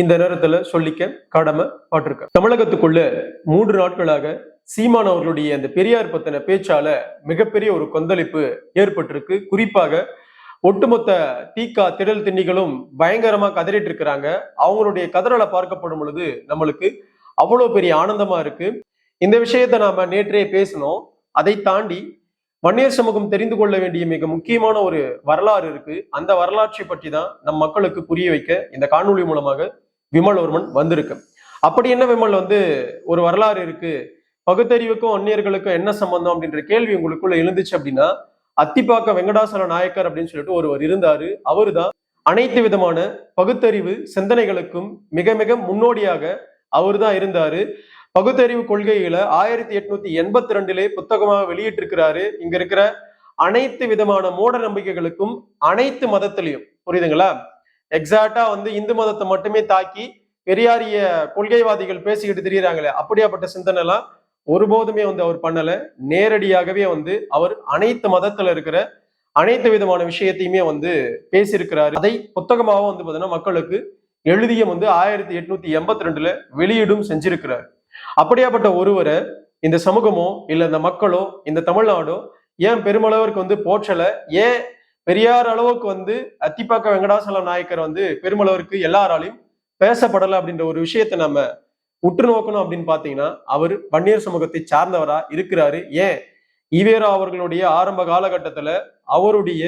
இந்த நேரத்துல சொல்லிக்க கடமை பட்டிருக்க தமிழகத்துக்குள்ள மூன்று நாட்களாக சீமான் அவர்களுடைய அந்த பெரியார் பத்தின பேச்சால மிகப்பெரிய ஒரு கொந்தளிப்பு ஏற்பட்டிருக்கு. குறிப்பாக ஒட்டுமொத்த தீக்கா திடல் திண்ணிகளும் பயங்கரமா கதறிட்டு இருக்கிறாங்க. அவங்களுடைய கதறலை பார்க்கப்படும் பொழுது நம்மளுக்கு அவ்வளோ பெரிய ஆனந்தமா இருக்கு. இந்த விஷயத்தை நாம நேற்றே பேசினோம். அதை தாண்டி வன்னியர் சமூகம் தெரிந்து கொள்ள வேண்டிய மிக முக்கியமான ஒரு வரலாறு இருக்கு. அந்த வரலாற்றை பற்றி தான் நம் மக்களுக்கு புரிய வைக்க இந்த காணொளி மூலமாக விமல் வந்திருக்கு. அப்படி என்ன விமல் வந்து ஒரு வரலாறு இருக்கு? பகுத்தறிவுக்கும் அந்நியர்களுக்கும் என்ன சம்பந்தம் அப்படின்ற கேள்வி உங்களுக்குள்ள எழுந்துச்சு அப்படின்னா அத்திப்பாக்க வெங்கடாசல நாயக்கர் அப்படின்னு சொல்லிட்டு ஒருவர் இருந்தாரு. அவருதான் அனைத்து விதமான பகுத்தறிவு சிந்தனைகளுக்கும் மிக மிக முன்னோடியாக அவர்தான் இருந்தாரு. பகுத்தறிவு கொள்கைகளை ஆயிரத்தி எட்நூத்தி எண்பத்தி ரெண்டுலே புத்தகமாக வெளியிட்டிருக்கிறாரு. இங்க இருக்கிற அனைத்து விதமான மூட நம்பிக்கைகளுக்கும் அனைத்து மதத்திலையும். புரியுதுங்களா? எக்ஸாக்டா வந்து இந்து மதத்தை மட்டுமே தாக்கி பெரியாரிய கொள்கைவாதிகள் பேசிக்கிட்டு திரியறாங்களே அப்படியாப்பட்ட சிந்தனை எல்லாம் ஒருபோதுமே வந்து அவர் பண்ணல. நேரடியாகவே வந்து அவர் அனைத்து மதத்துல இருக்கிற அனைத்து விதமான விஷயத்தையுமே வந்து பேசியிருக்கிறாரு. அதை புத்தகமாக வந்து பாத்தீங்கன்னா மக்களுக்கு எழுதிய வந்து ஆயிரத்தி எட்நூத்தி எண்பத்தி ரெண்டுல வெளியீடும் செஞ்சிருக்கிறார். அப்படியாப்பட்ட ஒருவரை இந்த சமூகமோ இல்ல இந்த மக்களோ இந்த தமிழ்நாடோ ஏன் பெருமளவிற்கு வந்து போற்றல? ஏன் பெரியார் அளவுக்கு வந்து அத்திப்பாக்க வெங்கடாசல நாயக்கர் வந்து பெருமளவிற்கு எல்லாராலையும் பேசப்படலை அப்படின்ற ஒரு விஷயத்தை நம்ம உற்று நோக்கணும் அப்படின்னு பார்த்தீங்கன்னா அவர் வன்னியர் சமூகத்தை சார்ந்தவரா இருக்கிறாரு. ஏன்? ஈவேரா அவர்களுடைய ஆரம்ப காலகட்டத்துல அவருடைய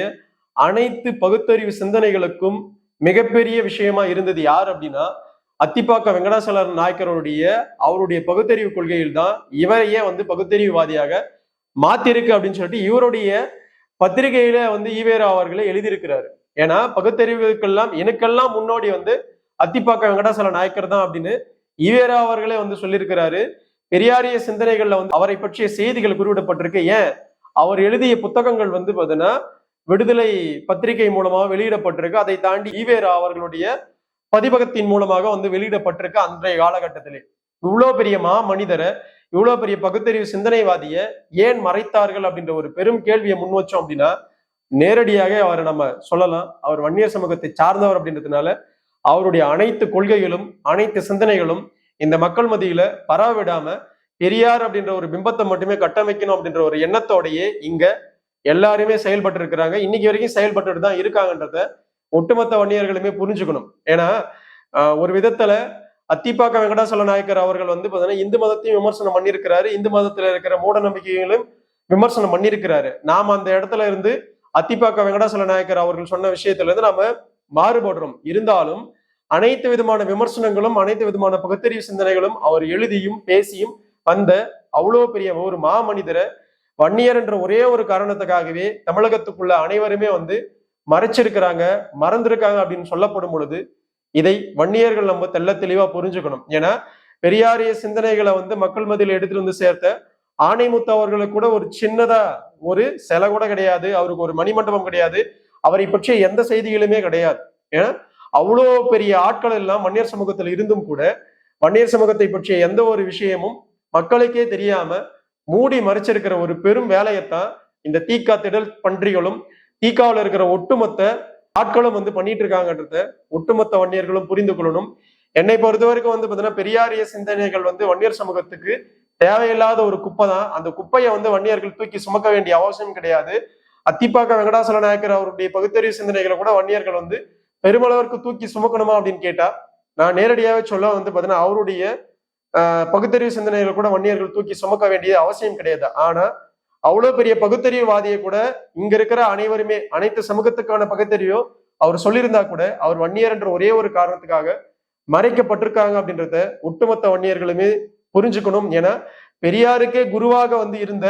அனைத்து பகுத்தறிவு சிந்தனைகளுக்கும் மிகப்பெரிய விஷயமா இருந்தது யார் அப்படின்னா அத்திப்பாக்க வெங்கடாசலர் நாயக்கருடைய அவருடைய பகுத்தறிவு கொள்கையில் தான் இவரையே வந்து பகுத்தறிவுவாதியாக மாத்திருக்கு அப்படின்னு சொல்லிட்டு இவருடைய பத்திரிகையில வந்து ஈவேரா அவர்களே எழுதியிருக்கிறாரு. ஏன்னா பகுத்தறிவுக்கெல்லாம் எனக்கெல்லாம் முன்னோடி வந்து அத்திப்பாக்க வெங்கடாசல நாயக்கர் தான் அப்படின்னு ஈவேரா அவர்களே வந்து சொல்லியிருக்கிறாரு. பெரியாரிய சிந்தனைகள்ல வந்து அவரை பற்றிய செய்திகள் குறிப்பிடப்பட்டிருக்கு ஏன்? அவர் எழுதிய புத்தகங்கள் வந்து பார்த்தீங்கன்னா விடுதலை பத்திரிகை மூலமாக வெளியிடப்பட்டிருக்கு. அதை தாண்டி ஈவேரா அவர்களுடைய பதிப்பகத்தின் மூலமாக வந்து வெளியிடப்பட்டிருக்கு அன்றைய காலகட்டத்திலே. இவ்வளோ பெரிய மா மனிதரை இவ்வளோ பெரிய பகுத்தறிவு சிந்தனைவாதிய ஏன் மறைத்தார்கள் அப்படின்ற ஒரு பெரும் கேள்வியை முன் வச்சோம் அப்படின்னா நேரடியாக அவரை நம்ம சொல்லலாம். அவர் வன்னியர் சமூகத்தை சார்ந்தவர் அப்படின்றதுனால அவருடைய அனைத்து கொள்கைகளும் அனைத்து சிந்தனைகளும் இந்த மக்கள் மத்தியில பராவிடாம பெரியார் அப்படின்ற ஒரு பிம்பத்தை மட்டுமே கட்டமைக்கணும் அப்படின்ற ஒரு எண்ணத்தோடையே இங்க எல்லாருமே செயல்பட்டு இருக்கிறாங்க. இன்னைக்கு வரைக்கும் செயல்பட்டுட்டு தான் இருக்காங்கன்றத ஒட்டுமொத்த வன்னியர்களுமே புரிஞ்சுக்கணும். ஏன்னா ஒரு விதத்துல அத்திப்பாக்க வெங்கடாசல நாயக்கர் அவர்கள் வந்து பார்த்தீங்கன்னா இந்து மதத்தையும் விமர்சனம் பண்ணியிருக்கிறாரு. இந்து மதத்துல இருக்கிற மூட நம்பிக்கைகளும் விமர்சனம் பண்ணியிருக்கிறாரு. நாம் அந்த இடத்துல இருந்து அத்திப்பாக்க வெங்கடாசல நாயக்கர் அவர்கள் சொன்ன விஷயத்துல இருந்து நாம மாறுபடுறோம். இருந்தாலும் அனைத்து விதமான விமர்சனங்களும் அனைத்து விதமான பகுத்தறிவு சிந்தனைகளும் அவர் எழுதியும் பேசியும் வந்த அவ்வளோ பெரிய ஒரு மாமனிதரை வன்னியர் என்ற ஒரே ஒரு காரணத்துக்காகவே தமிழகத்துக்குள்ள அனைவருமே வந்து மறைச்சிருக்கிறாங்க மறந்திருக்காங்க அப்படின்னு சொல்லப்படும் பொழுது இதை வன்னியர்கள் நம்ம தெல்ல தெளிவா புரிஞ்சுக்கணும். ஏன்னா பெரியாரிய சிந்தனைகளை வந்து மக்கள் மத்தியில் எடுத்துட்டு வந்து சேர்த்த ஆணைமுத்து அவர்களுக்கு கூட ஒரு சின்னதா ஒரு சிலை கூட கிடையாது. அவருக்கு ஒரு மணிமண்டபம் கிடையாது. அவரை பற்றிய எந்த செய்திகளுமே கிடையாது. ஏன்னா அவ்வளோ பெரிய ஆட்கள் எல்லாம் வன்னியர் சமூகத்தில் இருந்தும் கூட வன்னியர் சமூகத்தை பற்றிய எந்த ஒரு விஷயமும் மக்களுக்கே தெரியாம மூடி மறைச்சிருக்கிற ஒரு பெரும் வேலையைத்தான் இந்த தீக்கா திடல் பன்றிகளும் தீக்காவில் இருக்கிற ஒட்டுமொத்த ஆட்களும் வந்து பண்ணிட்டு இருக்காங்கன்றத ஒட்டுமொத்த வன்னியர்களும் புரிந்து கொள்ளணும். என்னை பொறுத்த வரைக்கும் வந்து பாத்தீங்கன்னா பெரியாரிய சிந்தனைகள் வந்து வன்னியர் சமூகத்துக்கு தேவையில்லாத ஒரு குப்பை தான் அந்த குப்பையை வந்து வன்னியர்கள் தூக்கி சுமக்க வேண்டிய அவசியம் கிடையாது. அத்திப்பாக்க வெங்கடாசல நாயக்கர் அவருடைய பகுத்தறிவு சிந்தனைகளை கூட வன்னியர்கள் வந்து பெருமளவிற்கு தூக்கி சுமக்கணுமா அப்படின்னு கேட்டா நான் நேரடியாக சொல்ல வந்து பாத்தீங்கன்னா அவருடைய பகுத்தறிவு சிந்தனைகளை கூட வன்னியர்கள் தூக்கி சுமக்க வேண்டிய அவசியம் கிடையாது. ஆனா அவ்வளவு பெரிய பகுத்தறிவுவாதியை கூட இங்க இருக்கிற அனைவருமே அனைத்து சமூகத்துக்கான பகுத்தறிவோ அவர் சொல்லியிருந்தா கூட அவர் வன்னியர் என்ற ஒரே ஒரு காரணத்துக்காக மறைக்கப்பட்டிருக்காங்க அப்படின்றத ஒட்டுமொத்த வன்னியர்களுமே புரிஞ்சுக்கணும். ஏன்னா பெரியாருக்கே குருவாக வந்து இருந்த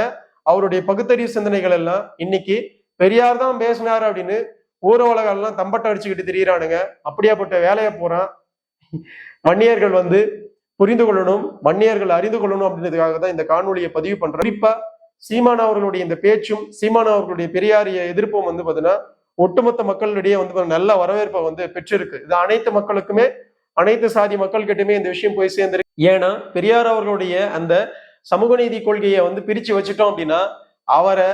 அவருடைய பகுத்தறிவு சிந்தனைகள் எல்லாம் இன்னைக்கு பெரியார் தான் பேசினார் அப்படின்னு ஊர உலகெல்லாம் தம்பட்டை அடிச்சுக்கிட்டு திரியிறானுங்க. அப்படியாப்பட்ட வேலையை போறான் வன்னியர்கள் வந்து புரிந்து கொள்ளணும் வன்னியர்கள் அறிந்து கொள்ளணும் அப்படின்றதுக்காக தான் இந்த காணொலியை பதிவு பண்றேன் குறிப்பா சீமான் அவர்களுடைய இந்த பேச்சும் சீமான் அவர்களுடைய பெரியாரிய எதிர்ப்பும் வந்து பார்த்தீங்கன்னா ஒட்டுமொத்த மக்களிடையே வந்து நல்ல வரவேற்பை வந்து பெற்றிருக்கு. இது அனைத்து மக்களுக்குமே அனைத்து சாதி மக்கள்கிட்டயுமே இந்த விஷயம் போய் சேர்ந்திருக்கு. ஏன்னா பெரியார் அவர்களுடைய அந்த சமூக நீதி கொள்கையை வந்து பிரிச்சு வச்சுட்டோம் அப்படின்னா அவரை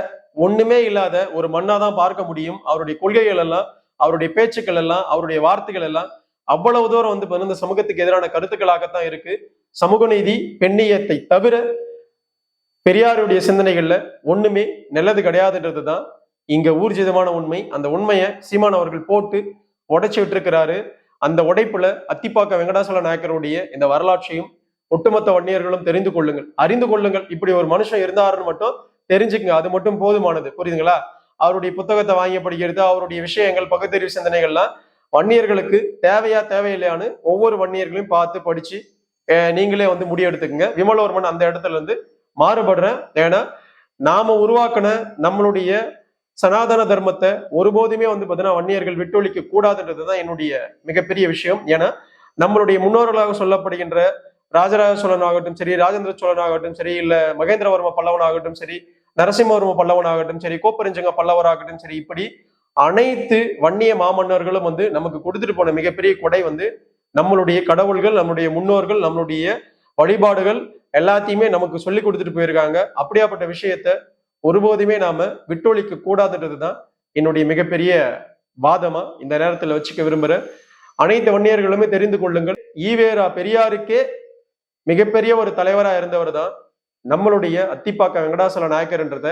ஒண்ணுமே இல்லாத ஒரு மண்ணா தான் பார்க்க முடியும். அவருடைய கொள்கைகள் எல்லாம் அவருடைய பேச்சுக்கள் எல்லாம் அவருடைய வார்த்தைகள் எல்லாம் அவ்வளவு தூரம் வந்து இந்த சமூகத்துக்கு எதிரான கருத்துக்களாகத்தான் இருக்கு. சமூக நீதி பெண்ணியத்தை தவிர பெரியாருடைய சிந்தனைகள்ல ஒண்ணுமே நல்லது கிடையாதுன்றது தான் இங்க ஊர்ஜிதமான உண்மை. அந்த உண்மையை சீமான் அவர்கள் போட்டு உடைச்சு விட்டுருக்கிறாரு. அந்த உடைப்புல அத்திப்பாக்க வெங்கடாசல நாயக்கருடைய இந்த வரலாற்றையும் ஒட்டுமொத்த வன்னியர்களும் தெரிந்து கொள்ளுங்கள். அறிந்து கொள்ளுங்கள். இப்படி ஒரு மனுஷன் இருந்தாருன்னு மட்டும் தெரிஞ்சுக்கங்க. அது மட்டும் போதுமானது. புரியுதுங்களா? அவருடைய புத்தகத்தை வாங்கி படிக்கிறது அவருடைய விஷயங்கள் பகுத்தறிவு சிந்தனைகள்லாம் வன்னியர்களுக்கு தேவையா தேவையில்லையான்னு ஒவ்வொரு வன்னியர்களையும் பார்த்து படிச்சு நீங்களே வந்து முடிவெடுத்துக்கங்க. விமலவர்மன் அந்த இடத்துல இருந்து மாறுபடுறேன் ஏன்னா நாம உருவாக்கின நம்மளுடைய சனாதன தர்மத்தை ஒருபோதுமே வந்து பார்த்தீங்கன்னா வன்னியர்கள் விட்டொழிக்க கூடாதுன்றது தான் என்னுடைய மிகப்பெரிய விஷயம். ஏன்னா நம்மளுடைய முன்னோர்களாக சொல்லப்படுகின்ற ராஜராஜ சோழன் ஆகட்டும் சரி ராஜேந்திர சோழன் ஆகட்டும் சரி இல்ல மகேந்திரவர்ம பல்லவன் ஆகட்டும் சரி நரசிம்மவர்ம பல்லவன் ஆகட்டும் சரி கோப்பரஞ்சங்க பல்லவர் ஆகட்டும் சரி இப்படி அனைத்து வன்னிய மாமன்னர்களும் வந்து நமக்கு கொடுத்துட்டு போன மிகப்பெரிய கொடை வந்து நம்மளுடைய கடவுள்கள் நம்மளுடைய முன்னோர்கள் நம்மளுடைய வழிபாடுகள் எல்லாத்தையுமே நமக்கு சொல்லி கொடுத்துட்டு போயிருக்காங்க. அப்படியாப்பட்ட விஷயத்த ஒருபோதுமே நாம விட்டொழிக்க கூடாதுன்றது தான் என்னுடைய மிகப்பெரிய வாதமா இந்த நேரத்துல வச்சுக்க விரும்புறேன். அனைத்து வன்னியர்களுமே தெரிந்து கொள்ளுங்கள். ஈவேரா பெரியாருக்கே மிகப்பெரிய ஒரு தலைவரா இருந்தவர் தான் நம்மளுடைய அத்திப்பாக்க வெங்கடாசல நாயக்கர்ன்றத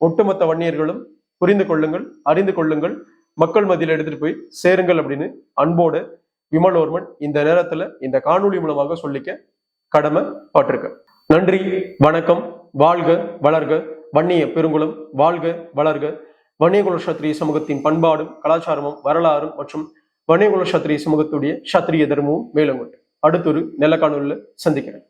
ஒட்டுமொத்த வன்னியர்களும் புரிந்து கொள்ளுங்கள் அறிந்து கொள்ளுங்கள். மக்கள் மத்தியில் எடுத்துட்டு போய் சேருங்கள் அப்படின்னு அன்போடு விமல் ஓர்மன் இந்த நேரத்துல இந்த காணொளி மூலமாக சொல்லிக்க கடமை நன்றி வணக்கம் வாழ்க வளர்க வன்னிய பெருங்குளம் வாழ்க வளர்க. வன்னியகுல சத்திரிய சமூகத்தின் பண்பாடும் கலாச்சாரமும் வரலாறும் மற்றும் வன்னியகுல சத்திரிய சமூகத்துடைய சத்திரிய தர்மமும் மேலும் அடுத்தொரு நல்ல சந்திக்கிறேன்.